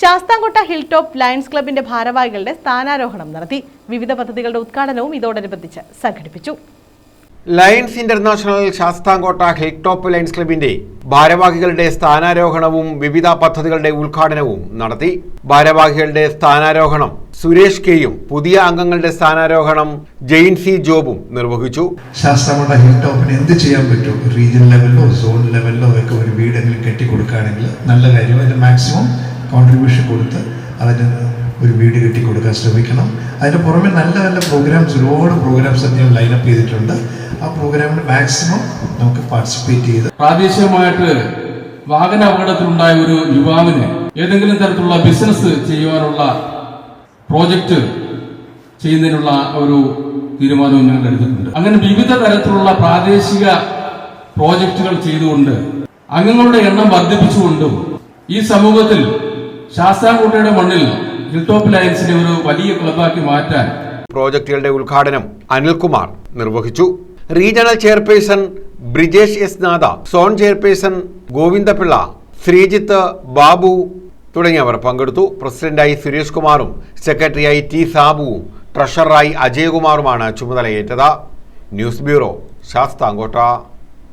Sasthamkotta hill top lions ക്ലബിന്റെ ഭാരവാഹികളുടെ സ്ഥാനാരോഹണം നടത്തി. വിവിധ പദ്ധതികളുടെ ഉദ്ഘാടനവും ഇതോടനുബന്ധിച്ച് സംഘടിപ്പിച്ചു. Lions international Sasthamkotta hill top lions ക്ലബിന്റെ ഭാരവാഹികളുടെ സ്ഥാനാരോഹണവും വിവിധ പദ്ധതികളുടെ ഉദ്ഘാടനവും നടത്തി. ഭാരവാഹികളുടെ സ്ഥാനാരോഹണം സുരേഷ് കെയും പുതിയ അംഗങ്ങളുടെ സ്ഥാനാരോഹണം ജെയിൻ സി ജോബും നിർവഹിച്ചു. ശാസ്ത്രമുള്ള ഹിൽ ടോപ്പിന് എന്ത് ചെയ്യാൻ പറ്റും? റീജിയൻ ലെവലിലോ സോൺ ലെവലിലോ ഒക്കെ ഒരു വീടെങ്കിലും കെട്ടിക്കൊടുക്കുകയാണെങ്കിൽ നല്ല കാര്യം. അതിന് മാക്സിമം കോൺട്രിബ്യൂഷൻ കൊടുത്ത് അതിന് ഒരു വീട് കെട്ടി കൊടുക്കാൻ ശ്രമിക്കണം. അതിന്റെ പുറമെ നല്ല നല്ല പ്രോഗ്രാംസ് ഒരുപാട് പ്രോഗ്രാംസ് അദ്ദേഹം ലൈനപ്പ് ചെയ്തിട്ടുണ്ട്. ആ പ്രോഗ്രാമിന് മാക്സിമം നമുക്ക് പാർട്ടിസിപ്പേറ്റ് ചെയ്ത് പ്രാദേശികമായിട്ട് വാഹന അപകടത്തിലുണ്ടായ ഒരു യുവാവിന് ഏതെങ്കിലും തരത്തിലുള്ള ബിസിനസ് ചെയ്യുവാനുള്ള പ്രോജക്റ്റ് ചെയ്യുന്നതിനുള്ള ഒരു തീരുമാനവും ഞങ്ങൾ എടുത്തിട്ടുണ്ട്. അങ്ങനെ വിവിധ തരത്തിലുള്ള പ്രാദേശിക പ്രോജക്റ്റുകൾ ചെയ്തുകൊണ്ട് അംഗങ്ങളുടെ എണ്ണം വർദ്ധിപ്പിച്ചുകൊണ്ടും ഈ സമൂഹത്തിൽ ശാസ്താംകോട്ടയുടെ മണ്ണിൽ ഹിൽ ടോപ്പ് ലയൻസിനെ ഒരു വലിയ ക്ലബാക്കി മാറ്റാൻ പ്രോജക്റ്റുകളുടെ ഉദ്ഘാടനം അനിൽകുമാർ നിർവഹിച്ചു. Regional chairperson Brijesh S Natha zone chairperson Govindapillai Sreejith Babu തുടങ്ങിയവർ പങ്കെടുത്തു. പ്രസിഡന്റായി സുരേഷ് കുമാറും സെക്രട്ടറിയായി ടി സാബുവും ട്രഷററായി അജയകുമാറുമാണ് ചുമതലയേറ്റത്. News bureau Sasthamkotta.